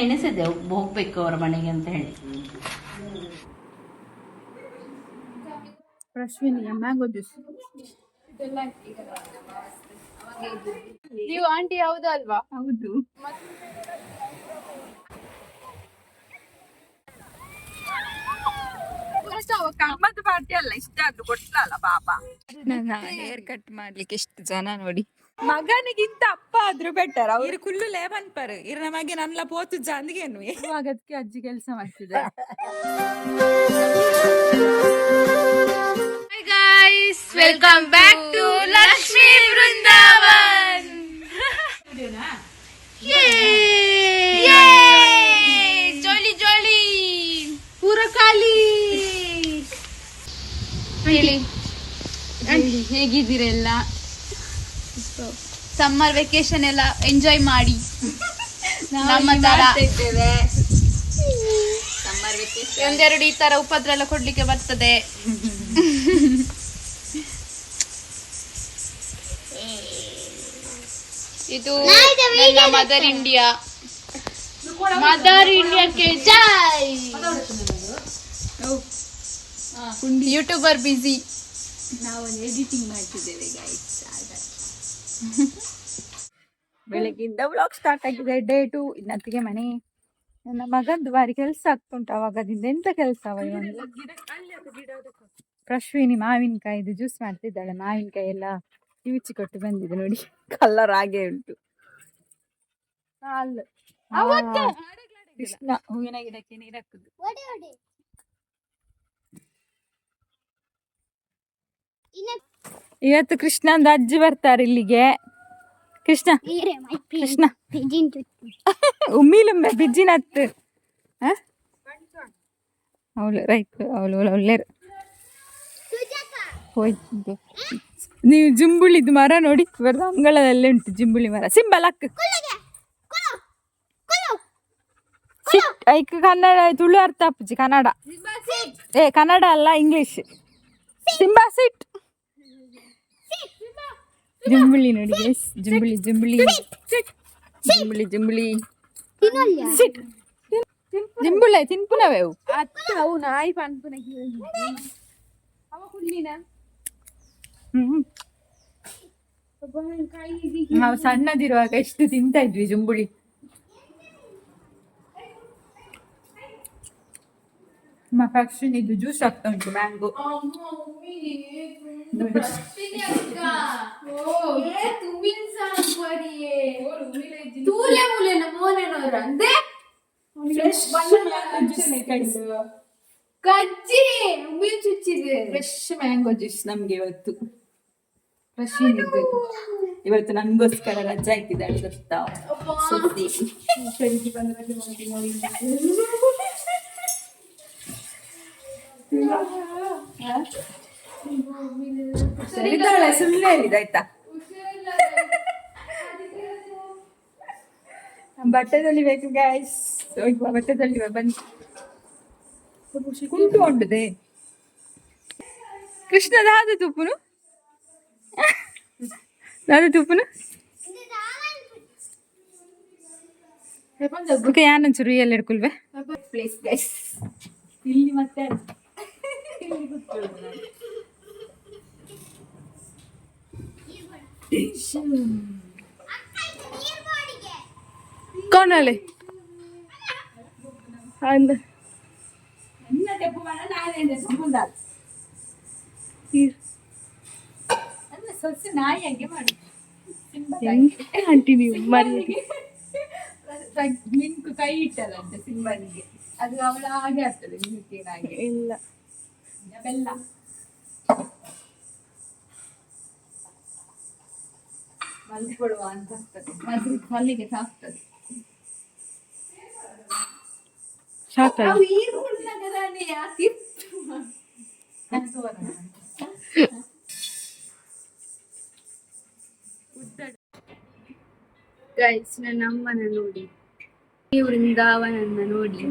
ಎನಿಸಿದೆ ಹೋಗ್ಬೇಕು ಅವ್ರ ಮನೆಗೆ ಅಂತ ಹೇಳಿ. ಅಶ್ವಿನಿಯ ಮ್ಯಾಂಗೋ ಜ್ಯೂಸ್. ನೀವು ಆಂಟಿ ಹೌದು ಅಲ್ವಾ? ಹೌದು. ಮತ್ತೆ ಪಾರ್ಟಿ ಅಲ್ಲ ಇಷ್ಟ ಆದ್ರೂ ಗೊತ್ತಲ್ಲ ಪಾಪ ನನ್ನ ಹೇರ್ ಕಟ್ ಮಾಡ್ಲಿಕ್ಕೆ ಎಷ್ಟು ಜನ ನೋಡಿ. ಮಗನಿಗಿಂತ ಅಪ್ಪ ಆದ್ರೂ ಬೆಟರ್ ಅವ್ರು ಕುಲ್ಲು ಲೇವನ್ ಪರ್ ಇರ ನಮಗೆ ನನ್ನ ಪೋತು ಜಾಂದಿಗೇನು ಅದಕ್ಕೆ ಅಜ್ಜಿ ಕೆಲಸ ಮಾಡ್ತಿದೆ hi guys welcome back to Lakshmi Vrindavan ಜೋಲಿ ಜೋಲಿ ಪೂರ ಖಾಲಿ ಹೇಳಿ ಹೇಗಿದ್ದೀರೆಲ್ಲ ಸಮ್ಮರ್ ವೆಕೇಶನ್ ಎಲ್ಲ ಎಂಜಾಯ್ ಮಾಡಿ. ನಮ್ಮ ತರ. ಒಂದೆರಡು ಈ ತರ ಉಪದ್ರ ಎಲ್ಲ ಕೊಡ್ಲಿಕ್ಕೆ ಬರ್ತದೆ. ಇದು ನನ್ನ ಮದರ್ ಇಂಡಿಯಾ ಮದರ್ ಇಂಡಿಯಾಕ್ಕೆ ಜೈ ಯೂಟ್ಯೂಬರ್ ಬಿಸಿ ನಾವು ಎಡಿಟಿಂಗ್ ಮಾಡ್ತಿದ್ದೇವೆ ಗೈಸ್ ಬೆಳಗ್ಗಿಂದ ವ್ಲಾಗ್ ಸ್ಟಾರ್ಟ್ ಆಗಿದೆ. ಡೇ ಟು ಇನ್ನತ್ತಿಗೆ ಮನೆ ನನ್ನ ಮಗಂದು ಬಾರಿ ಕೆಲಸ ಆಗ್ತುಂಟು ಅವಾಗದಿಂದ ಎಂತ ಕೆಲಸ ಪ್ರಶ್ವಿನಿ ಮಾವಿನಕಾಯಿದು ಜ್ಯೂಸ್ ಮಾಡ್ತಿದ್ದಾಳೆ. ಮಾವಿನಕಾಯಿ ಎಲ್ಲ ಕಿವಿಚಿ ಕೊಟ್ಟು ಬಂದಿದೆ ನೋಡಿ. ಕಲರ್ ಹಾಗೆ ಉಂಟು. ಕೃಷ್ಣ ಹೂವಿನ ಗಿಡಕ್ಕೆ ನೀರಾಕುದು ಇವತ್ತು ಕೃಷ್ಣಂದು ಅಜ್ಜಿ ಬರ್ತಾರೆ ಇಲ್ಲಿಗೆ. ಕೃಷ್ಣ ಕೃಷ್ಣ ಉಮ್ಮಿಲುಮ್ಮೆ ಬಿಜ್ಜಿನತ್ತು ಅವಳು ರೈಟ್ ಅವಳು ಒಳ್ಳೆರು ಹೋಯ್ತು ನೀವು ಜುಂಬುಳಿದು ಮರ ನೋಡಿ ಇವ್ರದ್ದು ಅಂಗಳದಲ್ಲೇ ಉಂಟು ಜುಂಬುಳಿ ಮರ ಸಿಂಬಲ್ ಅಕ್ಕ ಸಿಟ್ ಐಕ್ ಕನ್ನಡ ತುಳು ಅರ್ಥ ಅಪ್ಪುಜಿ ಕನ್ನಡ ಏ ಕನ್ನಡ ಅಲ್ಲ ಇಂಗ್ಲಿಷ್ ಸಿಂಬಾ ಸಿಟ್ ಜುಂಬುಳಿ ನೋಡಿ guys. ಜುಂಬುಳಿ ಜುಂಬುಳಿ ಜುಂಬುಳಿ ಜುಂಬುಳಿ ಸಿಟ್ ಜಿಂಬುಳ ತಿನ್ಪುನವೇ ಅವು ಅತ್ತ ಅವು ನಾಯಿ ಪನ್ಪುನ ಅವ ಹುಲ್ಲಿನ ಹ್ಮ್ ನಾವು ಸಣ್ಣದಿರುವಾಗ ಎಷ್ಟು ತಿಂತಾ ಇದ್ವಿ ಜುಂಬುಳಿ ನಮ್ಮ ಫ್ಯಾಕ್ಷನ್ ಇದು ಜ್ಯೂಸ್ ಆಗ್ತಾ ಉಂಟು ಮ್ಯಾಂಗೋ ತೂಲೆ ಮೂಲೆನ ಮೋನೆನವ್ರ ಅಂದೆ ಕಜ್ಜಿ ಉಮ್ಮಿಲ್ ಚುಚ್ಚಿದೆ ಫ್ರೆಶ್ ಮ್ಯಾಂಗೋ ಜ್ಯೂಸ್ ನಮ್ಗೆ ಇವತ್ತು ಫ್ರೆಶ್ ಇದು ಇವತ್ತು ನನ್ಗೋಸ್ಕರ ರಜಾ ಇಟ್ಟಿದ್ದಾಳೆ ಗೊತ್ತಾ ಸುದ್ದಿ ಇದ್ದಾಳೆ ಸುಮ್ಮನೆ ಆಯ್ತಾ? ಬಟ್ಟೆ ತೊಳಿಬೇಕು ಗ್ಯಾಸ್ ಬಟ್ಟೆ ತೊಳಿವ ಬನ್ನಿ. ಕುಂಟು ಉಂಟದೆ. ಕೃಷ್ಣ ದಾದ ತುಪ್ಪುನು? ನಾದ ತುಪ್ಪುನು? ಓಕೆ ಯಾನೊಂಚೂರು ಎಲ್ಲ ಹಿಡ್ಕೊಳ್ವೆ. ಪ್ಲೇಸ್ ಗೈಸ್ ಇಲ್ಲಿ ಮತ್ತೆ ಕೋಣಲೆ. ಅಂದ. ಆಂಟಿ ನೀವು ಮರಿ ಮಿಂಕು ಕೈ ಇಟ್ಟಲ್ಲಂತೆ ಸಿಂಬನಿಗೆ. ಅದು ಅವಳ ಹಾಗೆ ಆಗ್ತದೆ ಮಿಂಕಿನ ಹಾಗೆ. ಇಲ್ಲ. ಬೆಲ್ಲ. ಮಲ್ಕೊಳುವ ಅಂತ ಆಗ್ತದೆ. ಮದ್ದು ಮಲ್ಲಿಗೆ ಸಾಕ್ತದೆ. ಬರೋಣ. ಗೈಸ್ ನನ್ನ ಅಮ್ಮನ ನೋಡಿ. ಈ ಅವನನ್ನ ನೋಡಿ.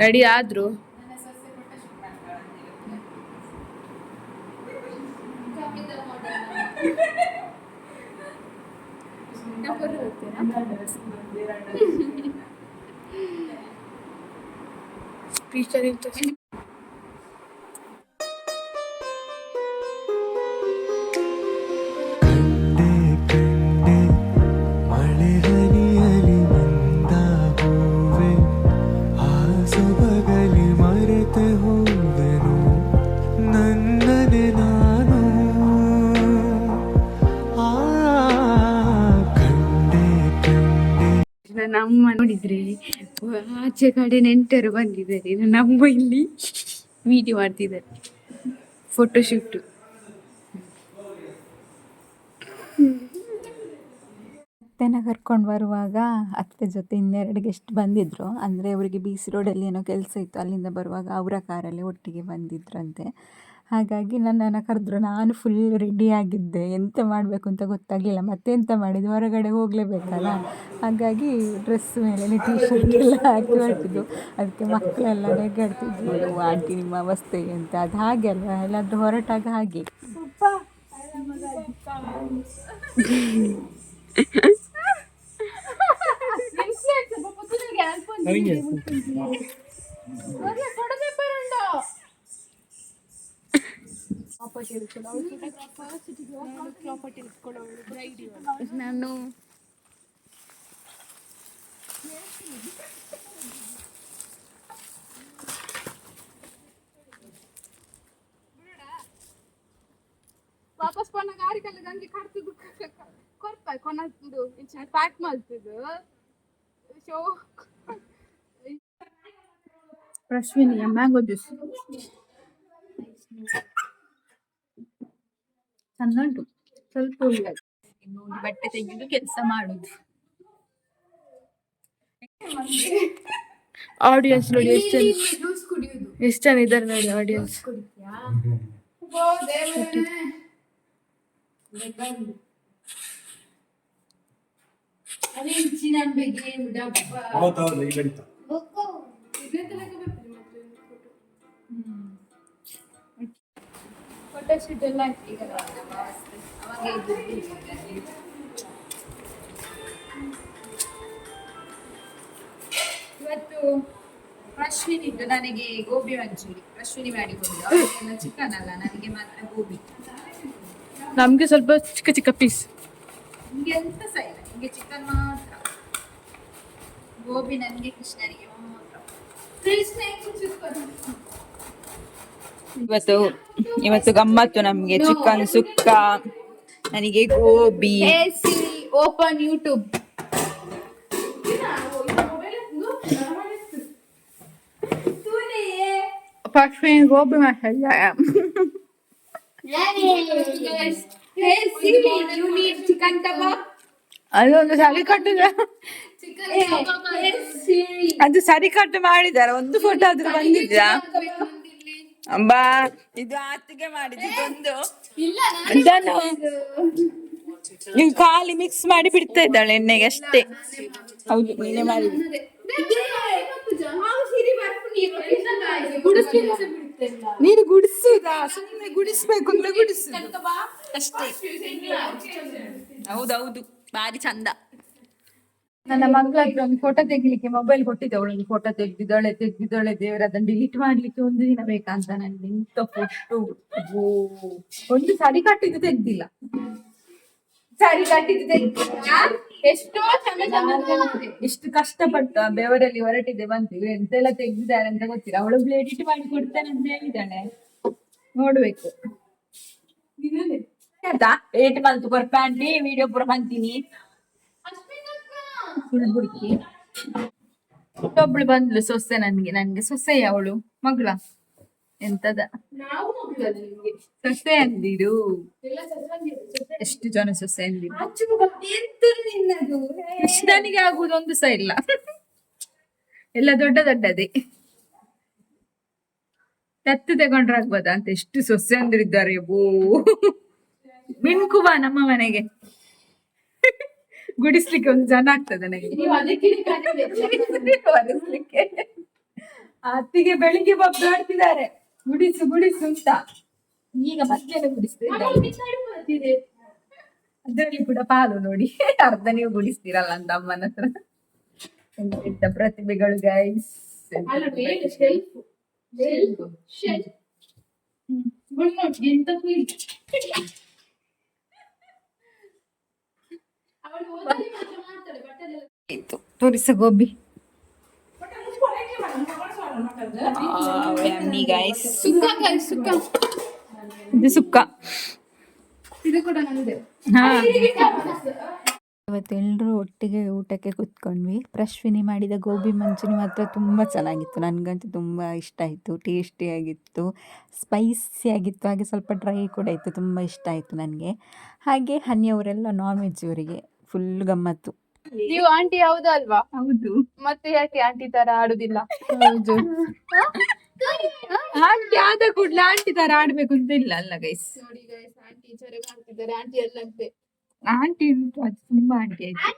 ರೆಡಿ ಆದ್ರು. ಟೀಚರ್ ನನ್ನ ಅಮ್ಮ ನೋಡಿದ್ರೆ ಆಚೆ ಕಡೆ ನೆಂಟರು ಬಂದಿದ್ದಾರೆ. ನನ್ನ ಅಮ್ಮ ಇಲ್ಲಿ ವಿಡಿಯೋ ಮಾಡ್ತಿದ್ದಾರೆ. ಫೋಟೋಶೂಟ್ ಅತ್ತೆನ ಕರ್ಕೊಂಡು ಬರುವಾಗ ಅತ್ತೆ ಜೊತೆ ಇನ್ನೆರಡು ಗೆಸ್ಟ್ ಬಂದಿದ್ರು. ಅಂದರೆ ಅವರಿಗೆ ಬಿ ಸಿ ರೋಡಲ್ಲಿ ಏನೋ ಕೆಲಸ ಇತ್ತು. ಅಲ್ಲಿಂದ ಬರುವಾಗ ಅವರ ಕಾರಲ್ಲಿ ಒಟ್ಟಿಗೆ ಬಂದಿದ್ರಂತೆ. ಹಾಗಾಗಿ ನನ್ನನ್ನು ಕರೆದ್ರು ನಾನು ಫುಲ್ ರೆಡಿಯಾಗಿದ್ದೆ ಎಂತ ಮಾಡಬೇಕು ಅಂತ ಗೊತ್ತಾಗಲಿಲ್ಲ. ಮತ್ತೆ ಎಂತ ಮಾಡಿದ್ದು? ಹೊರಗಡೆ ಹೋಗಲೇಬೇಕಲ್ಲ? ಹಾಗಾಗಿ ಡ್ರೆಸ್ ಮೇಲೆ ಟಿ ಶರ್ಟ್ ಎಲ್ಲ ಹಾಕಿ ಹೊರಟಿದ್ದು. ಅದಕ್ಕೆ ಮಕ್ಕಳೆಲ್ಲ ನೆಗಾಡ್ತಿದ್ರು ಆಂಟಿ ನಿಮ್ಮ ಅವಸ್ಥೆ ಅಂತ ಅದು ಹಾಗೆ ಅಲ್ವಾ? ಎಲ್ಲಾದರೂ ಹೊರಟಾಗ ಹಾಗೆ. ನಾನು ವಾಪಸ್ ಪೋನ ಗಾಡಿ ಕಲ್ಲ ಗಂಗೆ ಕಡ್ತಿದ್ದು ಕೊರ್ಪಾಯ್ ಕೊನದ್ದು ಪ್ಯಾಕ್ ಮಾಡ್ತಿದ್ದು ಶೋ ಪ್ರಶ್ವಿನಿಯ ಮ್ಯಾಂಗೋ ಜ್ಯೂಸ್ ಚಂದ ಉಂಟು. ಸ್ವಲ್ಪ ಇನ್ನು ಒಂದು ಬಟ್ಟೆ ತೆಗೆದು ಕೆಲಸ ಮಾಡುದು. ಆಡಿಯನ್ಸ್ ನೋಡಿ ಎಷ್ಟು ಎಷ್ಟು ಜನ ಇದ್ದಾರೆ ನೋಡಿ ಆಡಿಯನ್ಸ್ ಫೋಟೋಶೂಟ್ ಎಲ್ಲ ಈಗ ಇವತ್ತು ಅಶ್ವಿನಿದ್ದು ನನಗೆ ಗೋಬಿ ಮಂಚೂರಿ. ಅಶ್ವಿನಿ ಮಾಡಿಕೊಂಡು ಚಿಕನ್ ಅಲ್ಲ ನನಗೆ ಮಾತ್ರ ಗೋಬಿ. ನಮ್ಗೆ ಸ್ವಲ್ಪ ಚಿಕ್ಕ ಚಿಕ್ಕ ಪೀಸ್ ನಿಮಗೆ ಎಂತ ಸಹ ಇಲ್ಲ. ನಿಮಗೆ ಚಿಕನ್ ಮಾತ್ರ. ಗೋಬಿ ನನಗೆ ಕೃಷ್ಣನಿಗೆ ಮಾತ್ರ. ಕೃಷ್ಣ ಇವತ್ತು ಇವತ್ತು ಗಮ್ಮತ್ತು ನಮ್ಗೆ ಚಿಕನ್ ಸುಕ್ಕ ನನಗೆ gobi. Open YouTube. ಪಶ್ವಿನ್ gobi masala chicken kebab? ಅದೊಂದು ಸರಿ ಕಟ್ಟುದ. ಅದು ಸರಿ ಕಟ್ಟು ಮಾಡಿದಾರ ಒಂದು ಫೋಟೋ ಆದ್ರೂ ಬಂದಿದ್ದ ಅಂಬಾ. ಇದು ಆತಿಗೆ ಮಾಡಿದ್ದು ನೀವು ಖಾಲಿ ಮಿಕ್ಸ್ ಮಾಡಿ ಬಿಡ್ತಾ ಇದ್ದಾಳೆ ಎಣ್ಣೆಗೆ ಅಷ್ಟೇ. ಹೌದು ನೀನೇ ನೀನು. ಗುಡಿಸುದಾ? ಸುಮ್ಮನೆ ಗುಡಿಸ್ಬೇಕು ಅಂತ ಗುಡಿಸು ಅಷ್ಟೇ. ಹೌದೌದು ಬಾರಿ ಚಂದ. ನನ್ನ ಮಗಳ ಹತ್ರ ಒಂದು ಫೋಟೋ ತೆಗಿಲಿಕ್ಕೆ ಮೊಬೈಲ್ ಕೊಟ್ಟಿದ್ದೆ. ಅವಳೊಂದು ಫೋಟೋ ತೆಗ್ದಿದ್ದಾಳೆ ತೆಗ್ದಿದ್ದಾಳೆ. ದೇವರ ಅದನ್ನ ಡಿಲೀಟ್ ಮಾಡ್ಲಿಕ್ಕೆ ಒಂದು ದಿನ ಬೇಕಂತ ನನಗೆ ಇಂಥ ಫೋಟೋ ಒಂದು ಸಾರಿ ಕಟ್ಟಿದ್ದು ತೆಗ್ದಿಲ್ಲ. ಸಾರಿ ಕಟ್ಟಿದ್ದು ತೆಗ್ದಿಲ್ಲ. ಎಷ್ಟೋ ಚಂದ ಚಂದ ಎಷ್ಟು ಕಷ್ಟಪಟ್ಟು ಆ ಬೆವರಲ್ಲಿ ಹೊರಟಿದೆ ಬಂತು ಎಂತೆಲ್ಲ ತೆಗ್ದಿದ್ದಾರೆ ಅಂತ ಗೊತ್ತಿಲ್ಲ. ಅವಳು ಎಡಿಟ್ ಮಾಡಿ ಕೊಡ್ತಾನೆ ಅಂತ ಹೇಳಿದ್ದಾಳೆ ನೋಡ್ಬೇಕು. ಏಟ್ ಮಂತ್ ಬರ್ಪಾಂತಿ ವಿಡಿಯೋ ಪುರ ಬಂತೀನಿ ಫುಲ್ ಬುಡ್ಕಿ ಒಬ್ಬಳು ಬಂದ್ಲು ಸೊಸೆ ನನ್ಗೆ ನನ್ಗೆ ಸೊಸೆ ಅವಳು ಮಗಳ ಎಂತದ. ಸೊಸೆ ಅಂದಿರು. ಎಷ್ಟು ಜನ ಸೊಸೆ ಅಂದಿರು? ನನಗೆ ನಿನ್ನದು ಒಂದು ಸಹ ಇಲ್ಲ. ಎಲ್ಲ ದೊಡ್ಡ ದೊಡ್ಡದೇ. ತತ್ತು ತಗೊಂಡ್ರೆ ಆಗ್ಬೋದಾ ಅಂತ ಎಷ್ಟು ಸೊಸೆ ಅಂದ್ರಿದ್ದಾರೆ ಬೋ ಮಿಣ್ಕುವ ನಮ್ಮ ಮನೆಗೆ. ಗುಡಿಸ್ಲಿಕ್ಕೆ ಒಂದು ಜನ ಆಗ್ತದೆ ನನಗೆ. ಒರೆಸ್ಲಿಕ್ಕೆ. ಅತ್ತಿಗೆ ಬೆಳಿಗ್ಗೆ ಬಬ್ಬು ಆಡ್ತಿದ್ದಾರೆ ಗುಡಿಸು ಗುಡಿಸು ಅಂತ. ಈಗ ಮಧ್ಯಾಹ್ನ ಗುಡಿಸ್ತಾ ಇದ್ದಾರೆ. ನಾವು ಬಿಸಾಡಿ ಬರ್ತಿದೆ. ಅದರಲ್ಲಿ ಕೂಡ ಪಾಲು ನೋಡಿ. ಅರ್ಧ ನೀವು ಗುಡಿಸ್ತೀರಲ್ಲ ಅಂತ ಅಮ್ಮನ ಹತ್ರ. ಎಂತ ಪ್ರತಿಭೆಗಳು ಗೈಸ್ ಇತ್ತು. ತೋರಿಸ ಗೋಬಿ. ಇದು ಸುಕ್ಕ. ಹಾ. ಇವತ್ತೆಲ್ಲರೂ ಒಟ್ಟಿಗೆ ಊಟಕ್ಕೆ ಕುತ್ಕೊಂಡ್ವಿ. ಪ್ರಶ್ವಿನಿ ಮಾಡಿದ ಗೋಬಿ ಮಂಚೂರಿ ಮಾತ್ರ ತುಂಬ ಚೆನ್ನಾಗಿತ್ತು. ನನಗಂತೂ ತುಂಬ ಇಷ್ಟ ಆಯಿತು. ಟೇಸ್ಟಿಯಾಗಿತ್ತು ಸ್ಪೈಸಿ ಆಗಿತ್ತು. ಹಾಗೆ ಸ್ವಲ್ಪ ಡ್ರೈ ಕೂಡ ಇತ್ತು. ತುಂಬ ಇಷ್ಟ ಆಯಿತು ನನಗೆ. ಹಾಗೆ ಹನಿಯವರೆಲ್ಲ ನಾನ್ ವೆಜ್ ಇವರಿಗೆ ಫುಲ್ ಗಮ್ಮತ್ತು. ನೀವು ಆಂಟಿ ಹೌದಲ್ವಾ ಹೌದು. ಮತ್ತೆ ಯಾಕೆ ಆಂಟಿ ತರ ಆಡುದಿಲ್ಲ? ಹೌದು. ಆಂಟಿ ಆದ ಕೂಡ್ಲೆ ಆಂಟಿ ತರ ಆಡ್ಬೇಕು ಅಂತ ಇಲ್ಲ ಅಲ್ಲ ಗೈಸ್ ನೋಡಿ ಗೈಸ್ ಆಂಟಿ ಚರೆ ಮಾಡ್ತಿದ್ದಾರೆ. ಆಂಟಿ ಎಲ್ಲಂತೆ ಆಂಟಿ ಉಂಟು ಅದು ತುಂಬಾ ಆಂಟಿ ಆಯ್ತು.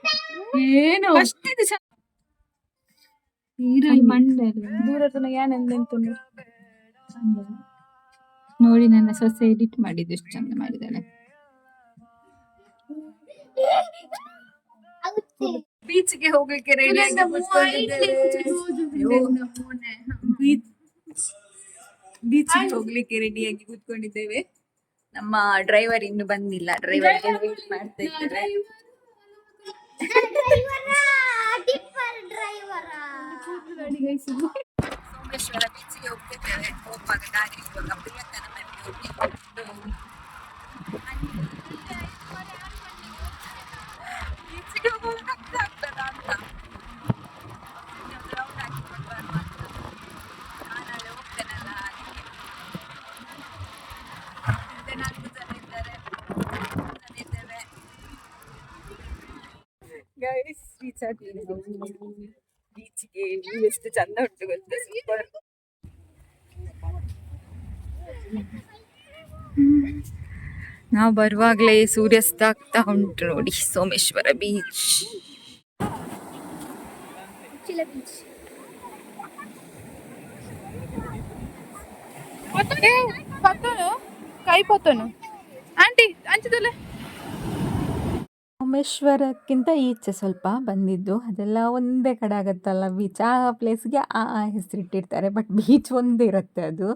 ಏನು? ನೀರಲ್ಲಿ ಮಂಡಲ್ಲ ದೂರ ತನಕ ಏನೆಂದೆಂತು ನೋಡಿ ನನ್ನ ಸೊಸೆ ಎಡಿಟ್ ಮಾಡಿದ್ದು ಎಷ್ಟು ಚಂದ ಮಾಡಿದ್ದಾಳೆ. ಬೀಚ್ಗೆ ಹೋಗ್ಲಿಕ್ಕೆ ರೆಡಿ ಬೀಚ್ಗೆ ಹೋಗ್ಲಿಕ್ಕೆ ರೆಡಿಯಾಗಿ ಕೂತ್ಕೊಂಡಿದ್ದೇವೆ. ನಮ್ಮ ಡ್ರೈವರ್ ಇನ್ನು ಬಂದಿಲ್ಲ. ಡ್ರೈವರ್ ವೇಟ್ ಮಾಡ್ತಾ ಇದ್ದಾರೆ. ಸೋಮೇಶ್ವರ ಬೀಚ್ಗೆ ಹೋಗ್ತಿದ್ದೇವೆ. ಹೋಗುವಾಗ ದಾರಿ ಇವಾಗ ಪ್ರಿಯಕ್ಕನ ಮನೆಗೆ ಹೋಗ್ಲಿಕ್ಕೆ ಬೀಚ್ಗೆ ಹೋಗುವಾಗ ಕಷ್ಟ ಆಗ್ತದಾ ಅಂತ ಇನ್ನೊಂದು round ಹಾಕಿಕೊಂಡು ಬರುವ ನಾವು ಬರುವಾಗಲೇ ಸೂರ್ಯಾಸ್ತ ಆಗ್ತಾ ಉಂಟು ನೋಡಿ ಸೋಮೇಶ್ವರ ಬೀಚ್ ಪತ್ತನು? ಕೈ ಪತ್ತನು? ಆಂಟಿ ಅಂಚಿದಲ್ಲ. ಸೋಮೇಶ್ವರಕ್ಕಿಂತ ಈಚೆ ಸ್ವಲ್ಪ ಬಂದಿದ್ದು ಅದೆಲ್ಲ ಒಂದೇ ಕಡೆ ಆಗುತ್ತಲ್ಲ ಬೀಚ್ ಆ ಪ್ಲೇಸ್ಗೆ ಆ ಆ ಹೆಸರಿಟ್ಟಿರ್ತಾರೆ ಬಟ್ ಬೀಚ್ ಒಂದೇ ಇರುತ್ತೆ ಅದು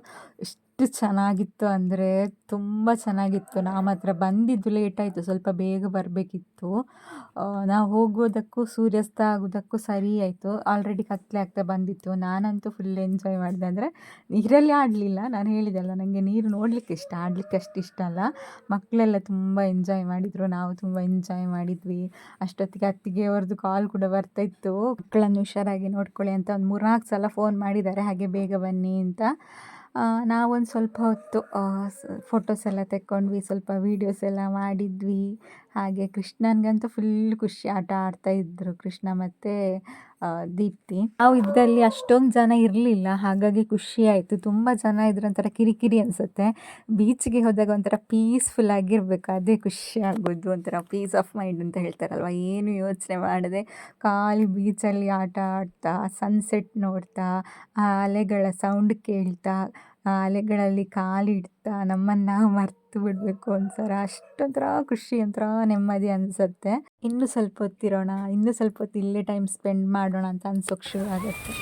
ಎಷ್ಟು ಚೆನ್ನಾಗಿತ್ತು ಅಂದರೆ ತುಂಬ ಚೆನ್ನಾಗಿತ್ತು. ನಾವು ಮಾತ್ರ ಬಂದಿದ್ದು ಲೇಟ್ ಆಯಿತು, ಸ್ವಲ್ಪ ಬೇಗ ಬರಬೇಕಿತ್ತು. ನಾವು ಹೋಗೋದಕ್ಕೂ ಸೂರ್ಯಾಸ್ತ ಆಗೋದಕ್ಕೂ ಸರಿ ಆಯಿತು. ಆಲ್ರೆಡಿ ಕತ್ತಲೆ ಆಗ್ತಾ ಬಂದಿತ್ತು. ನಾನಂತೂ ಫುಲ್ ಎಂಜಾಯ್ ಮಾಡಿದೆ. ಅಂದರೆ ನೀರಲ್ಲಿ ಆಡಲಿಲ್ಲ, ನಾನು ಹೇಳಿದೆಲ್ಲ ನನಗೆ ನೀರು ನೋಡಲಿಕ್ಕೆ ಇಷ್ಟ, ಆಡಲಿಕ್ಕೆ ಅಷ್ಟು ಇಷ್ಟ ಅಲ್ಲ. ಮಕ್ಕಳೆಲ್ಲ ತುಂಬ ಎಂಜಾಯ್ ಮಾಡಿದರು, ನಾವು ತುಂಬ ಎಂಜಾಯ್ ಮಾಡಿದ್ವಿ. ಅಷ್ಟೊತ್ತಿಗೆ ಅತ್ತಿಗೆ ಅವ್ರದ್ದು ಕಾಲ್ ಕೂಡ ಬರ್ತಾ ಇತ್ತು. ಮಕ್ಕಳನ್ನು ಹುಷಾರಾಗಿ ನೋಡ್ಕೊಳ್ಳಿ ಅಂತ ಒಂದು ಮೂರ್ನಾಲ್ಕು ಸಲ ಫೋನ್ ಮಾಡಿದ್ದಾರೆ, ಹಾಗೆ ಬೇಗ ಬನ್ನಿ ಅಂತ. ನಾವೊಂದು ಸ್ವಲ್ಪ ಹೊತ್ತು ಫೋಟೋಸ್ ಎಲ್ಲ ತೆಕ್ಕೊಂಡ್ವಿ ಸ್ವಲ್ಪ ವೀಡಿಯೋಸ್ ಎಲ್ಲ ಮಾಡಿದ್ವಿ. ಹಾಗೆ ಕೃಷ್ಣನ್ಗಂತೂ ಫುಲ್ ಖುಷಿ ಆಟ ಆಡ್ತಾ ಇದ್ರು ಕೃಷ್ಣ ಮತ್ತು ದೀಪ್ತಿ. ನಾವು ಇದ್ದಲ್ಲಿ ಅಷ್ಟೊಂದು ಜನ ಇರಲಿಲ್ಲ, ಹಾಗಾಗಿ ಖುಷಿ ಆಯಿತು. ತುಂಬ ಜನ ಇದ್ರೆ ಒಂಥರ ಕಿರಿಕಿರಿ ಅನಿಸುತ್ತೆ. ಬೀಚ್ಗೆ ಹೋದಾಗ ಒಂಥರ ಪೀಸ್ಫುಲ್ ಆಗಿರಬೇಕು. ಅದೇ ಖುಷಿ ಆಗೋದು, ಒಂಥರ ಪೀಸ್ ಆಫ್ ಮೈಂಡ್ ಅಂತ ಹೇಳ್ತಾರಲ್ವ? ಏನು ಯೋಚನೆ ಮಾಡದೆ ಖಾಲಿ ಬೀಚಲ್ಲಿ ಆಟ ಆಡ್ತಾ ಸನ್ಸೆಟ್ ನೋಡ್ತಾ ಅಲೆಗಳ ಸೌಂಡ್ ಕೇಳ್ತಾ ಆ ಅಲೆಗಳಲ್ಲಿ ಕಾಲಿಡ್ತಾ ನಮ್ಮನ್ನು ಮರ್ತು ಬಿಡಬೇಕು ಒಂಥರ, ಅಷ್ಟೊಂಥರ ಖುಷಿ, ಒಂಥರ ನೆಮ್ಮದಿ ಅನಿಸುತ್ತೆ. ಇನ್ನೂ ಸ್ವಲ್ಪ ಹೊತ್ತಿರೋಣ, ಇನ್ನೂ ಸ್ವಲ್ಪ ಹೊತ್ತು ಇಲ್ಲೇ ಟೈಮ್ ಸ್ಪೆಂಡ್ ಮಾಡೋಣ ಅಂತ ಅನ್ಸೋಕೆ ಶುರು ಆಗುತ್ತೆ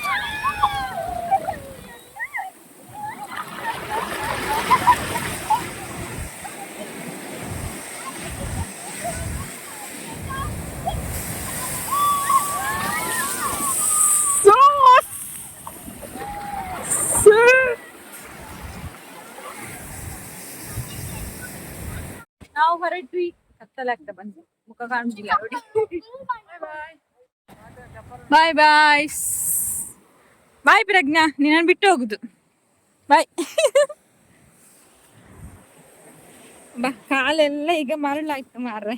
ನಾವು ಹೊರಟ್ವಿ ಕತ್ತಲಾಗ್ತಾ ಬಂದು ಮುಖ ಕಾಣುದಿಲ್ಲ ನೋಡಿ. ಬಾಯ್ ಬಾಯ್ ಬಾಯ್ ಪ್ರಜ್ಞಾ. ನಿನ್ನನ್ನು ಬಿಟ್ಟು ಹೋಗುದು. ಬಾಯ್ ಬಾ, ಕಾಲೆಲ್ಲ ಈಗ ಮರಳಾಯ್ತು ಮಾರ್ರೆ.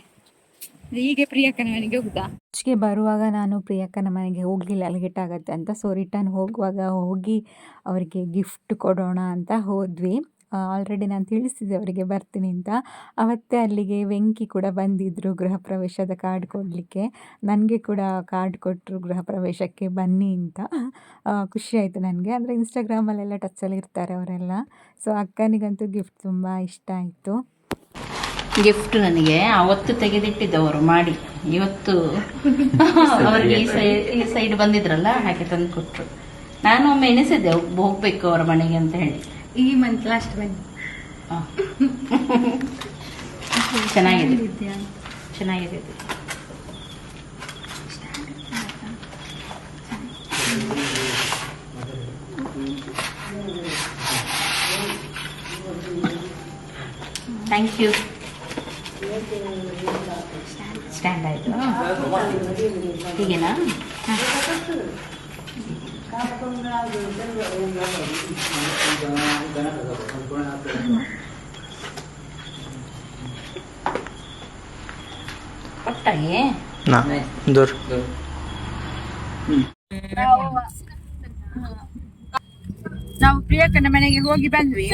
ಹೀಗೆ ಪ್ರಿಯಕ್ಕನ ಮನೆಗೆ ಹೋಗುದಾ? ಆಚೆಗೆ ಬರುವಾಗ ನಾನು ಪ್ರಿಯಕ್ಕನ ಮನೆಗೆ ಹೋಗಲಿಲ್ಲ. ಲೇಟ್ ಆಗುತ್ತೆ ಅಂತ ಸೊ ರಿಟರ್ನ್ ಹೋಗುವಾಗ ಹೋಗಿ ಅವರಿಗೆ ಗಿಫ್ಟ್ ಕೊಡೋಣ ಅಂತ ಹೋದ್ವಿ. ಆಲ್ರೆಡಿ ನಾನು ತಿಳಿಸಿದ್ದೆ ಅವರಿಗೆ ಬರ್ತೀನಿ ಅಂತ. ಅವತ್ತೇ ಅಲ್ಲಿಗೆ ವೆಂಕಿ ಕೂಡ ಬಂದಿದ್ದರು ಗೃಹ ಪ್ರವೇಶದ ಕಾರ್ಡ್ ಕೊಡಲಿಕ್ಕೆ. ನನಗೆ ಕೂಡ ಕಾರ್ಡ್ ಕೊಟ್ಟರು ಗೃಹ ಪ್ರವೇಶಕ್ಕೆ ಬನ್ನಿ ಅಂತ. ಖುಷಿಯಾಯಿತು ಖುಷಿ ಆಯಿತು ನನಗೆ. ಅಂದರೆ ಇನ್ಸ್ಟಾಗ್ರಾಮಲ್ಲೆಲ್ಲ ಟಚ್ಚಲ್ಲಿ ಇರ್ತಾರೆ ಅವರೆಲ್ಲ. ಸೊ ಅಕ್ಕನಿಗಂತೂ ಗಿಫ್ಟ್ ತುಂಬ ಇಷ್ಟ ಆಯಿತು. ಗಿಫ್ಟ್ ನನಗೆ ಅವತ್ತು ತೆಗೆದಿಟ್ಟಿದ್ದವರು ಮಾಡಿ. ಇವತ್ತು ಅವ್ರಿಗೆ ಈ ಸೈಡ್ ಈ ಸೈಡ್ ಬಂದಿದ್ರಲ್ಲ ಹಾಗೆ ತಂದು ಕೊಟ್ಟರು ನಾನು ಒಮ್ಮೆ ಎನಿಸಿದ್ದೆ ಹೋಗ್ಬೇಕು ಅವರ ಮನೆಗೆ ಅಂತ ಹೇಳಿ. ಈ ಮಂತ್ ಲಾಸ್ಟ್ ಹ. ಚೆನ್ನಾಗಿದೆ. ಚೆನ್ನಾಗಿದೆ. ಥ್ಯಾಂಕ್ ಯು ಸ್ಟ್ಯಾಂಡ್ ಆಯ್ತು? ಹೀಗೇನಾ? ದೂರ. ನಾವು ನಾವು ಪ್ರಿಯಕ್ಕನ ಮನೆಗೆ ಹೋಗಿ ಬಂದ್ವಿ.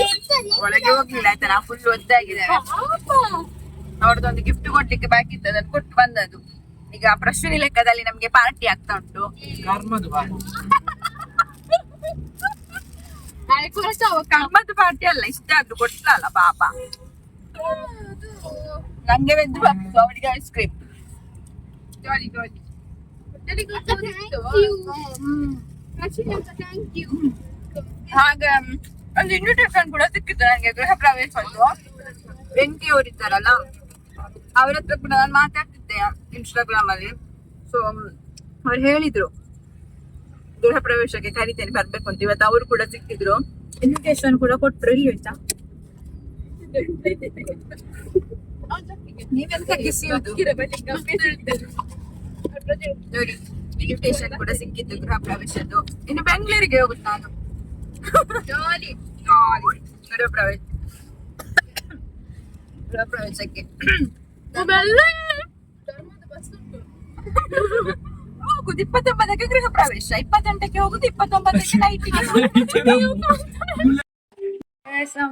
ಒಳಗೆ ಹೋಗ್ಲಿಲ್ಲ ಆಯ್ತಾ? ನಾವು ಫುಲ್ ಒದ್ದಾಗಿದ್ದೇವೆ. ಅವ್ರದ್ದೊಂದು ಗಿಫ್ಟ್ ಕೊಡ್ಲಿಕ್ಕೆ ಬಾಕಿ ಇತ್ತು ಅದನ್ನು ಕೊಟ್ಟು ಬಂದದ್ದು. ಈಗ ಪ್ರಶ್ನೆ ಲೆಕ್ಕದಲ್ಲಿ ನಮ್ಗೆ ಪಾರ್ಟಿ ಆಗ್ತಾ ಉಂಟು. ಕಮ್ಮತ್ತು ಪಾರ್ಟಿ ಅಲ್ಲ ಇಷ್ಟ ಆದ್ರೂ ಅಲ್ಲ ಪಾಪ. ನಂಗೆ ಬೆದ್ದು ಬಂತು ಅವಳಿಗೆ ಐಸ್ ಕ್ರೀಮ್ ಜಾಲಿ ಜಾಲಿ ಹಾಗ ಒಂದು ಇನ್ವಿಟೇಷನ್ ಕೂಡ ಸಿಕ್ಕಿತ್ತು ನನಗೆ ಗೃಹ ಪ್ರವೇಶ ಒಂದು. ವೆಂಕಿ ಅವರಿದ್ದಾರಲ್ಲ ಅವ್ರ ಹತ್ರ ಕೂಡ ನಾನು ಮಾತಾಡ್ತಿದ್ದೆ ಇನ್ಸ್ಟಾಗ್ರಾಮ್ ಅಲ್ಲಿ. ಸೊ ಅವ್ರು ಹೇಳಿದ್ರು. ಗೃಹ ಪ್ರವೇಶಕ್ಕೆ ಕರಿತೇನೆ ಬರ್ಬೇಕು ಅಂತ. ಇವತ್ತು ಅವರು ಕೂಡ ಸಿಕ್ಕಿದ್ರು. ಇನ್ವಿಟೇಷನ್ ಕೂಡ ಕೊಟ್ರು ಇಲ್ಲಿ ಆಯ್ತಾ? ನೀವೆಂತ ಕಿಸಿಯೋದು ನೋಡಿ ಇನ್ವಿಟೇಷನ್ ಕೂಡ ಸಿಕ್ಕಿತ್ತು ಗೃಹ ಪ್ರವೇಶದ್ದು. ಇನ್ನು ಬೆಂಗಳೂರಿಗೆ ಹೋಗುದು ನಾನು. ಜಾಲಿ ಜಾಲಿ ಗೃಹ ಪ್ರವೇಶ ಗೃಹ ಪ್ರವೇಶಕ್ಕೆ. ಇಪ್ಪತ್ತೊಂಬತ್ತಕ್ಕೆ ಗೃಹ ಪ್ರವೇಶ, ಇಪ್ಪತ್ತೆಂಟಕ್ಕೆ ಹೋಗುದು, ಇಪ್ಪತ್ತೊಂಬತ್ತಕ್ಕೆ ನೈಟಿಗೆ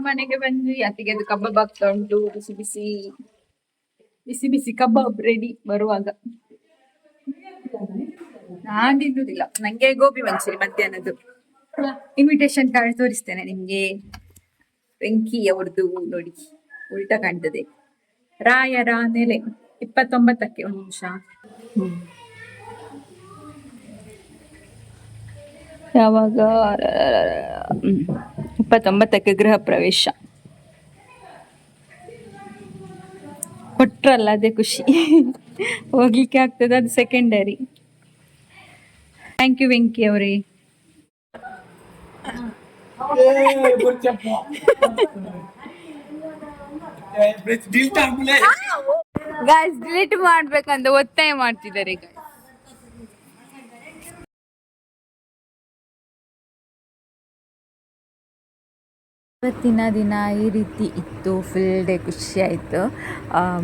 ಮನೆಗೆ ಬಂದ್ವಿ ಅತ್ತಿಗೆ ಅದು ಕಬಾಬ್ ಆಗ್ತಾ ಉಂಟು. ಬಿಸಿ ಬಿಸಿ. ಬಿಸಿ ಬಿಸಿ ಕಬಾಬ್ ರೆಡಿ ಬರುವಾಗ. ನಾನ್ ತಿನ್ನುದಿಲ್ಲ. ನಂಗೆ ಗೋಬಿ ಮಂಚೂರಿ ಮಧ್ಯಾಹ್ನದ್ದು. ಇನ್ವಿಟೇಷನ್ ಕಾರ್ಡ್ ತೋರಿಸ್ತೇನೆ ನಿಮ್ಗೆ. ಬೆಂಕಿ ಅವ್ರದ್ದು ನೋಡಿ, ಉಲ್ಟಾ ಕಾಣ್ತದೆ. ರಾಯರ ನೆಲೆ, ಇಪ್ಪತ್ತೊಂಬತ್ತಕ್ಕೆ ಒಂದು ನಿಮಿಷ. ಯಾವಾಗ. ಇಪ್ಪತ್ತೊಂಬತ್ತಕ್ಕೆ ಗೃಹ ಪ್ರವೇಶ. ಕೊಟ್ರಲ್ಲ ಅದೇ ಖುಷಿ. ಹೋಗ್ಲಿಕ್ಕೆ ಆಗ್ತದೆ ಅದು ಸೆಕೆಂಡರಿ ಥ್ಯಾಂಕ್ ಯು ವೆಂಕಿ ಅವರೇ. ಗಾಯ್ಸ್ ಡಿಲೀಟ್ ಮಾಡ್ಬೇಕಂತ ಒತ್ತಾಯ ಮಾಡ್ತಿದ್ದಾರೆ ಈಗ. ಇವತ್ತಿನ ದಿನ ಈ ರೀತಿ ಇತ್ತು ಫುಲ್ ಡೇ ಖುಷಿ ಆಯಿತು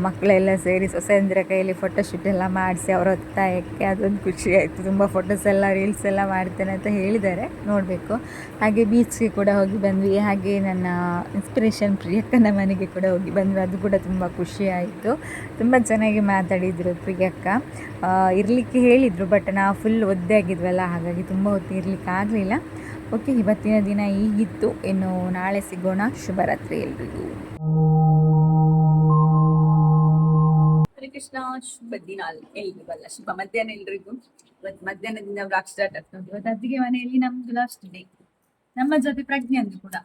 ಮಕ್ಕಳೆಲ್ಲ ಸೇರಿ ಸೊಸೆಂದ್ರ ಕೈಯಲ್ಲಿ ಫೋಟೋಶೂಟ್ ಎಲ್ಲ ಮಾಡಿಸಿ ಅವರ ಒತ್ತಾಯಕ್ಕೆ ಅದೊಂದು ಖುಷಿಯಾಯಿತು. ತುಂಬ ಫೋಟೋಸ್ ಎಲ್ಲ ರೀಲ್ಸ್ ಎಲ್ಲ ಮಾಡ್ತೇನೆ ಅಂತ ಹೇಳಿದ್ದಾರೆ, ನೋಡಬೇಕು. ಹಾಗೆ ಬೀಚ್ಗೆ ಕೂಡ ಹೋಗಿ ಬಂದ್ವಿ. ಹಾಗೆ ನನ್ನ ಇನ್ಸ್ಪಿರೇಷನ್ ಪ್ರಿಯಕ್ಕನ ಮನೆಗೆ ಕೂಡ ಹೋಗಿ ಬಂದ್ವಿ. ಅದು ಕೂಡ ತುಂಬ ಖುಷಿಯಾಯಿತು. ತುಂಬ ಚೆನ್ನಾಗಿ ಮಾತಾಡಿದರು ಪ್ರಿಯಕ್ಕ. ಇರಲಿಕ್ಕೆ ಹೇಳಿದರು ಬಟ್ ನಾವು ಫುಲ್ ಒದ್ದೆ ಆಗಿದ್ವಲ್ಲ, ಹಾಗಾಗಿ ತುಂಬ ಹೊತ್ತು ಇರಲಿಕ್ಕೆ ಆಗಲಿಲ್ಲ. ಓಕೆ ಇವತ್ತಿನ ದಿನ ಈಗಿತ್ತು ಇನ್ನು ನಾಳೆ ಸಿಗೋಣ. ಶುಭರಾತ್ರಿ ಎಲ್ರಿಗೂ ಕೃಷ್ಣ. ಶುಭ ದಿನ ಎಲ್ರಿಗಲ್ಲ ಶುಭ ಮಧ್ಯಾಹ್ನ ಎಲ್ರಿಗೂ. ಇವತ್ತು ಮಧ್ಯಾಹ್ನದಿಂದ ಬ್ಲಾಕ್ ಸ್ಟಾರ್ಟ್ ಆಗ್ತದೆ ಇವತ್ತು ಅತ್ತಿಗೆ ಮನೆಯಲ್ಲಿ ನಮ್ದು ಲಾಸ್ಟ್ ಡೇ ನಮ್ಮ ಜೊತೆ ಪ್ರಜ್ಞೆ ಅಂದ್ರು ಕೂಡ.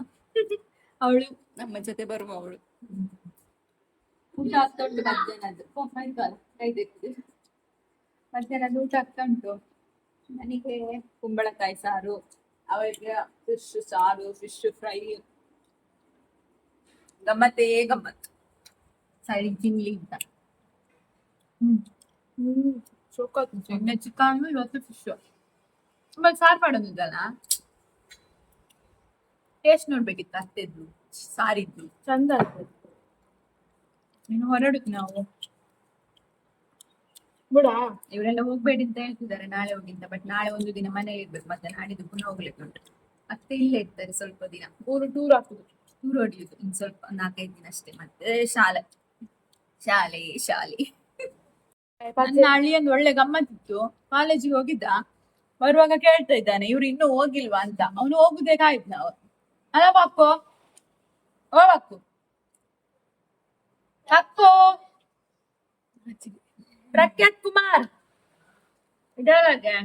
ಅವಳು ನಮ್ಮ ಜೊತೆ ಬರುವ ಅವಳು. ಊಟ ಆಗ್ತಾ ಉಂಟು ಮಧ್ಯಾಹ್ನದ್ದು. ಮಧ್ಯಾಹ್ನದ ಊಟ ಆಗ್ತಾ ಉಂಟು. ನನಗೆ ಕುಂಬಳಕಾಯಿ ಸಾರು. ಅವರಿಗೆ ಫಿಶ್ ಸಾರು ಫಿಶ್ ಫ್ರೈ ಗಮ್ಮತ್ತೇ ಗಮ್ಮತ್ ಸೈಡ್ ತಿನ್ಲಿ ಅಂತ. ಹ್ಮ್. ಸೊಕ್ಕಾಗ್ತದೆ ಚಿಕನ್ ಇವತ್ತು ಫಿಶ್ ತುಂಬಾ ಸಾರು ಮಾಡೋದಿದ್ದಲ್ಲ ಟೇಸ್ಟ್ ನೋಡ್ಬೇಕಿತ್ತು ಅತ್ತೆದ್ದು ಸಾರಿದ್ದು. ಚಂದ ಆಗ್ತದೆ. ಇನ್ನು ಹೊರಡುದು ನಾವು. ಬಿಡ. ಇವರೆಲ್ಲ ಹೋಗ್ಬೇಡಿ ಅಂತ ಹೇಳ್ತಿದ್ದಾರೆ ನಾಳೆ ಹೋಗಿಂತ ಬಟ್ ನಾಳೆ ಒಂದು ದಿನ ಮನೆ ಇರ್ಬೇಕು ಮತ್ತೆ ನಾಡಿದ್ದು ಪುನಃ ಹೋಗ್ಲಿಕ್ಕೆ ಉಂಟು. ಅತ್ತೆ ಇಲ್ಲೇ ಇರ್ತಾರೆ ಸ್ವಲ್ಪ ದಿನ. ಊರು ಟೂರ್ ಹಾಕುದು. ಟೂರ್ ಹೊಡಿಯುದು ಇನ್ ಸ್ವಲ್ಪ ನಾಲ್ಕೈದು ದಿನ ಅಷ್ಟೇ ಮತ್ತೆ ಶಾಲೆ. ಶಾಲೆ ಶಾಲೆ. ನನ್ನ ಅಳಿಯಂದು ಒಳ್ಳೆ ಗಮ್ಮತ್ತಿತ್ತು ಕಾಲೇಜಿಗೆ ಹೋಗಿದ್ದ. ಬರುವಾಗ ಕೇಳ್ತಾ ಇದ್ದಾನೆ ಇವ್ರು ಇನ್ನೂ ಹೋಗಿಲ್ವಾ ಅಂತ. ಅವನು ಹೋಗುದೇ ಕಾಯ್ತು ನಾವು. ಅಲ್ಲ ಬಾಕು ಓ ಪಾಪು. ತಪ್ಪು ಪ್ರಖ್ಯಾತ್ ಕುಮಾರ್ ಇದರೊಳಗೆ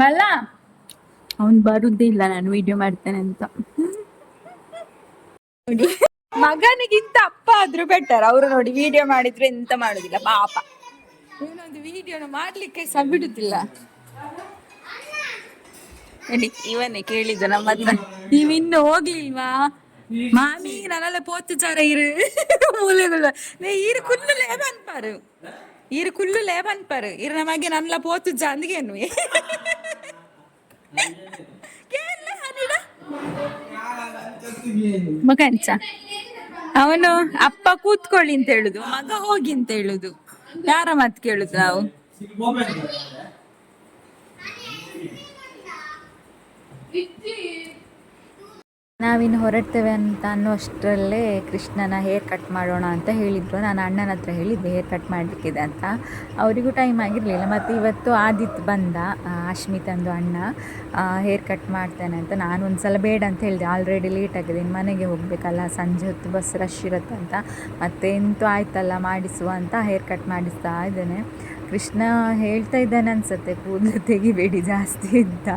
ಬಲ್ಲ ಅವ್ನು ಬರುದೇ ಇಲ್ಲ ನಾನು ವಿಡಿಯೋ ಮಾಡ್ತೇನೆ ಅಂತ ಮಗನಿಗಿಂತ ಅಪ್ಪ ಆದ್ರೂ ಬೆಟರ್ ಅವರು ನೋಡಿ ವಿಡಿಯೋ ಮಾಡಿದ್ರೆ ಎಂತ ಮಾಡುದಿಲ್ಲ ಪಾಪ ಇವನೊಂದು ವಿಡಿಯೋನ ಮಾಡ್ಲಿಕ್ಕೆ ಸಹ ಬಿಡುದಿಲ್ಲ ನೋಡಿ ಇವನೇ ಕೇಳಿದ್ದು ನಮ್ಮ ಹತ್ರ ನೀವಿನ್ನು ಹೋಗ್ಲಿಲ್ವಾ ಮಾಮಿ ನನ್ನೆಲ್ಲ போத்துச்சார இரு மூலைகள் நீ இரு குள்ளு லேபன் பாரு இரு குள்ளு லேபன் பாரு இரு ನಮಗೆ ನನ್ಲ போத்துச்சா ಅಂದಿಗೆ ಎನ್ನುವೆ ಕೇಳ ಹನಿಡ ಮಗಂಚ ಅವನು ಅಪ್ಪ ಕೂತ್ಕೊಳ್ಳಿ ಅಂತ ಹೇಳುದು ಮಗ ಹೋಗಿ ಅಂತ ಹೇಳುದು ಯಾರ ಮಾತು ಕೇಳುದು ನಾವು ನಾವಿನ್ನು ಹೊರಡ್ತೇವೆ ಅಂತ ಅನ್ನೋಷ್ಟರಲ್ಲೇ ಕೃಷ್ಣನ ಹೇರ್ ಕಟ್ ಮಾಡೋಣ ಅಂತ ಹೇಳಿದ್ರು. ನಾನು ಅಣ್ಣನ ಹತ್ರ ಹೇಳಿದ್ದೆ ಹೇರ್ ಕಟ್ ಮಾಡಲಿಕ್ಕಿದೆ ಅಂತ. ಅವರಿಗೂ ಟೈಮ್ ಆಗಿರಲಿಲ್ಲ. ಮತ್ತು ಇವತ್ತು ಆದಿತ್ ಬಂದ ಅಶ್ಮಿತಂದು ಅಣ್ಣ ಹೇರ್ ಕಟ್ ಮಾಡ್ತೇನೆ ಅಂತ. ನಾನು ಒಂದು ಸಲ ಬೇಡ ಅಂತ ಹೇಳಿದೆ. ಆಲ್ರೆಡಿ ಲೇಟ್ ಆಗಿದೆ. ಇನ್ನು ಮನೆಗೆ ಹೋಗಬೇಕಲ್ಲ. ಸಂಜೆ ಹೊತ್ತು ಬಸ್ ರಶ್ ಇರುತ್ತೆ ಅಂತ. ಮತ್ತೆ ಎಂತೂ ಆಯ್ತಲ್ಲ, ಮಾಡಿಸುವ ಅಂತ ಹೇರ್ ಕಟ್ ಮಾಡಿಸ್ತಾ ಇದ್ದೇನೆ. ಕೃಷ್ಣ ಹೇಳ್ತಾ ಇದ್ದಾನೆ ಅನ್ಸುತ್ತೆ ಕೂದಲು ತೆಗಿಬೇಡಿ ಜಾಸ್ತಿ ಅಂತ.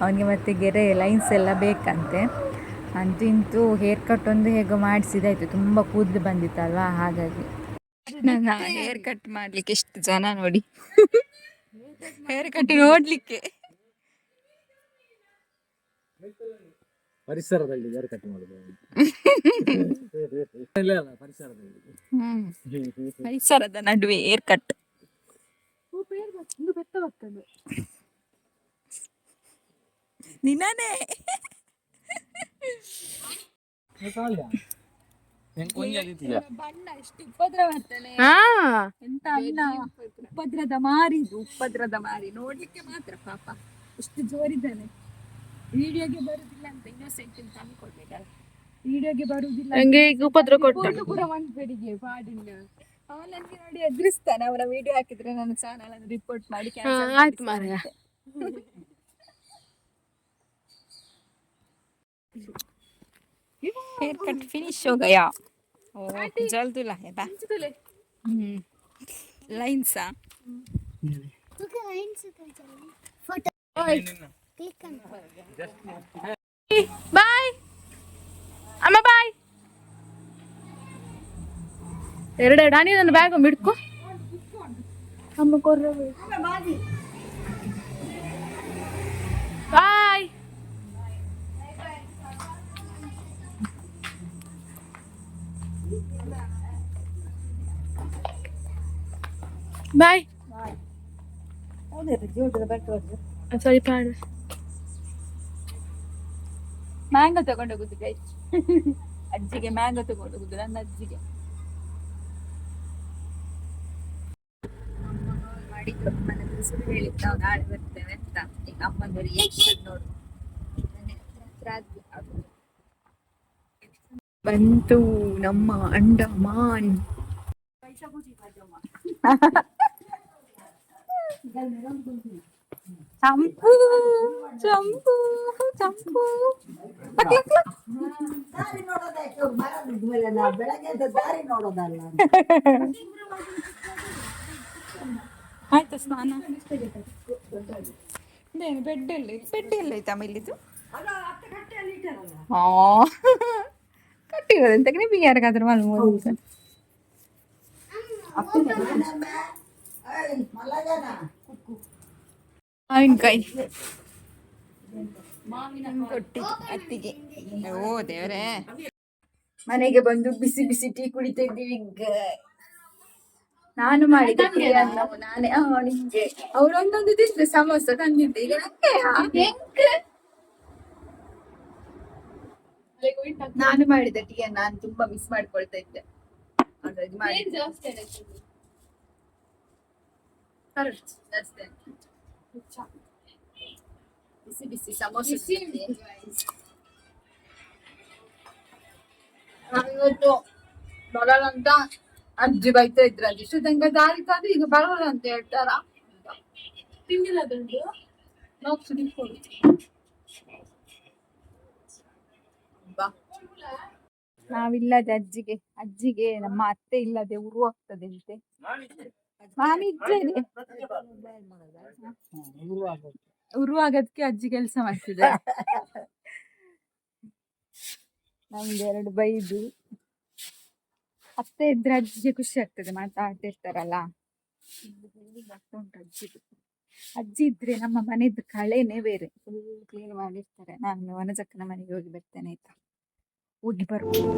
ಅವನಿಗೆ ಮತ್ತೆ ಗೆರೆ ಲೈನ್ಸ್ ಎಲ್ಲ ಬೇಕಂತೆ. ಅಂತೂ ಇಂತೂ ಹೇರ್ ಕಟ್ ಒಂದು ಹೇಗೋ ಮಾಡಿಸಿದಾಯ್ತು ತುಂಬ ಕೂದಲು ಬಂದಿತ್ತಲ್ವಾ ಹಾಗಾಗಿ. ನನ್ನ ಹೇರ್ ಕಟ್ ಮಾಡ್ಲಿಕ್ಕೆ ಎಷ್ಟು ಜನ ನೋಡಿ. ಹೇರ್ ಕಟ್ ನೋಡ್ಲಿಕ್ಕೆ. ಪರಿಸರದಲ್ಲಿ ಹೇರ್ ಕಟ್ ಮಾಡುದು. ಇಲ್ಲ ಇಲ್ಲ ಪರಿಸರದಲ್ಲಿ. ಹ್ಮ್. ಪರಿಸರದ ನಡುವೆ ಹೇರ್ ಕಟ್ ಮಾಡ್ತಾನೆ ಹಾ. ಎಂತ ಉಪದ್ರದ ಮಾರಿದು ಉಪದ್ರದ ಮಾರಿ. ನೋಡ್ಲಿಕ್ಕೆ ಮಾತ್ರ ಪಾಪ. ಎಷ್ಟು ಜೋರಿದ್ದಾನೆ. ವಿಡಿಯೋಗೆ ಬರುದಿಲ್ಲ ಅಂತ ಇನ್ನೊಸೆಂಟ್ ಅಂತ ಅನ್ಕೊಳ್ಬೇಕಲ್ಲ ವಿಡಿಯೋಗೆ ಬರುದಿಲ್ಲ ಉಪದ್ರ ಕೊಟ್ಟು? ಕೂಡ ಕೂಡ ಮಾಡ್ಬೇಡಿಗೆ ಪಾಡಿನ ಅವನಂಗೆ ನೋಡಿ ಎದುರಿಸ್ತಾನೆ ಅವನ ವಿಡಿಯೋ ಹಾಕಿದ್ರೆ ನನ್ನ ಚಾನಲ್ ಅನ್ನು ರಿಪೋರ್ಟ್ ಮಾಡಿ ಹಾ, cancel ಆಯ್ತು ಮಾರಾಯ ಹೇರ್ ಕಟ್ ಫಿನಿಶ್ हो गया ओ जल्दी है बा हम्म लाइन सा ಬಾಯ್ ಅಮ್ಮ ಬಾಯ್ ಎರಡೆರಡು ಡಾನಿ ನನ್ನ ಬ್ಯಾಗ್ ಮಿಡ್ಕು ಬಾಯ್ ಬಾಯ್ ಸರಿ ಪಾಡು ಮ್ಯಾಂಗೋ ತಗೊಂಡೋಗುದು ಗೈ ಅಜ್ಜಿಗೆ ಮ್ಯಾಂಗೋ ತಗೊಂಡೋಗುದು ನನ್ನ ಅಜ್ಜಿಗೆ. ಮಾಡಿದ್ರು ಮನೆ ಹತ್ರ ಸುಳ್ಳು ಹೇಳಿದ್ದು ನಾವು ನಾಳೆ ಬರ್ತೇವೆ ಅಂತ. ಈಗ ಅಮ್ಮನ ರಿಯಾಕ್ಷನ್ ನೋಡು. ಬಂತು ನಮ್ಮ ಅಂಡಮಾನ್. ಚಂಪು ಚಂಪು ಚಂಪು. ಆಯ್ತು ಸ್ನಾನ? ಏನು ಬೆಡ್ ಎಲ್ಲಿ ಬೆಡ್ ಎಲ್ಲ ಐತಮ್ಮ ಇಲ್ಲಿದು ಹಾ. ಕಟ್ಟಿರೋದಂತ ನಿಮಗೆ ಯಾರಿಗಾದ್ರೂ ಮಲ್ಬೋದು ಮಾವಿನಕಾಯಿ. ಕೊಟ್ಟಿ ಅತ್ತಿಗೆ. ಓ ದೇವರೇ. ಮನೆಗೆ ಬಂದು ಬಿಸಿ ಬಿಸಿ ಟೀ ಕುಡಿತಾ ಇದ್ದೀವಿ ಈಗ. ನಾನು ಮಾಡಿದ್ದೆ ನಾನೇ. ಆ, ನಿಂಗೆ. ಅವ್ರು ಒಂದೊಂದು ದಿವಸ ಸಮೋಸ ತಂದಿದ್ದೆ. ಈಗ ನಂಗೆ ನಾನು ಮಾಡಿದ ಟೀ ನಾನು ತುಂಬಾ ಮಿಸ್ ಮಾಡ್ಕೊಳ್ತಾ ಇದ್ದೆ. ಹಾಗಾಗಿ ಮಾಡಿದ್ದೆ. ಬಿಸಿ ಬಿಸಿ ಸಮೋಸ ತಿಂದೆ. ನಾವಿವತ್ತು ಬರಲ್ಲ ಅಂತ ಅಜ್ಜಿ ಬೈತಾ ಇದ್ರ ಇಷ್ಟು ತಂಗ ದಾರಿ ತಂದು ಈಗ ಬರೋಲ್ಲ ಅಂತ ಹೇಳ್ತಾರ? ತಿಂದಿಲ್ಲ ದುಡ್ಡು ನಾವಿಲ್ಲದೆ ಅಜ್ಜಿಗೆ. ಅಜ್ಜಿಗೆ ನಮ್ಮ ಅತ್ತೆ ಇಲ್ಲದೆ ಉರು ಆಗ್ತದೆ ಅಂತೆ. ನಾನಿದ್ದೇನೆ ಉರು ಆಗೋದಕ್ಕೆ ಅಜ್ಜಿ ಕೆಲಸ ಮಾಡ್ತಿದೆ ಎರಡು ಬೈದು. ಅತ್ತೆ ಇದ್ರೆ ಅಜ್ಜಿಗೆ ಖುಷಿ ಆಗ್ತದೆ ಮಾತಾಡ್ತಿರ್ತಾರಲ್ಲ ಬರ್ತಾ ಉಂಟು ಅಜ್ಜಿದು ಅಜ್ಜಿ ಇದ್ರೆ ನಮ್ಮ ಮನೆದು ಕಳೆನೇ ಬೇರೆ. ಫುಲ್ ಕ್ಲೀನ್ ಮಾಡಿರ್ತಾರೆ. ನಾನು ವನಜಕ್ಕನ ಮನೆಗೆ ಹೋಗಿ ಬರ್ತೇನೆ ಆಯ್ತಾ? ಹೋಗಿ ಬರ್ಬೋದು